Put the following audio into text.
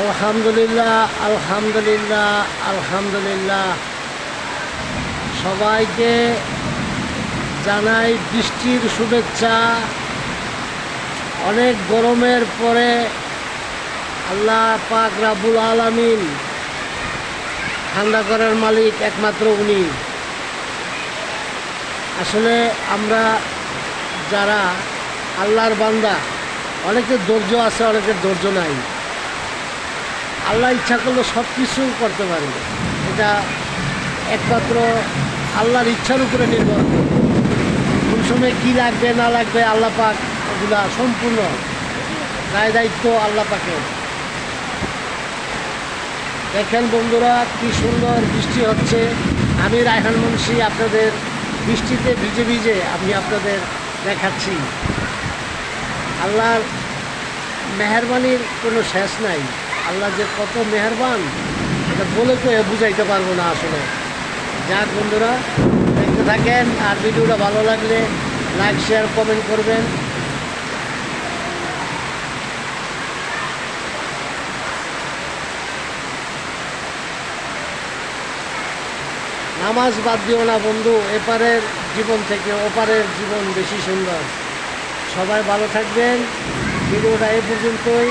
আলহামদুলিল্লাহ আলহামদুলিল্লাহ আলহামদুলিল্লাহ। সবাইকে জানাই বৃষ্টির শুভেচ্ছা। অনেক গরমের পরে আল্লাহ পাক রাবুল আলামিন ঠান্ডা করার মালিক একমাত্র উনি। আসলে আমরা যারা আল্লাহর বান্দা অনেকের ধৈর্য আছে, অনেকের ধৈর্য নাই। আল্লাহ ইচ্ছা করলে সব কিছু করতে পারবে এটা একমাত্র আল্লাহর ইচ্ছার উপরে নির্ভর করে। কোন সময় কী লাগবে, না লাগবে, আল্লাহ পাক এগুলা সম্পূর্ণ দায় দায়িত্ব আল্লাহ পাকে দেখেন বন্ধুরা, কি সুন্দর বৃষ্টি হচ্ছে। আমি রায়হান মুন্সি, আপনাদের বৃষ্টিতে ভিজে ভিজে আমি আপনাদের দেখাচ্ছি। আল্লাহর মেহরবানির কোনো শেষ নাই। আল্লাহ যে কত মেহরবান, এটা বলে তো বুঝাইতে পারব না আসলে। যাক বন্ধুরা, দেখতে থাকেন, আর ভিডিওটা ভালো লাগলে লাইক, শেয়ার, কমেন্ট করবেন। নামাজ বাদ দিও না বন্ধু, এপারের জীবন থেকে ওপারের জীবন বেশি সুন্দর। সবাই ভালো থাকবেন। ভিডিওটা এ পর্যন্তই।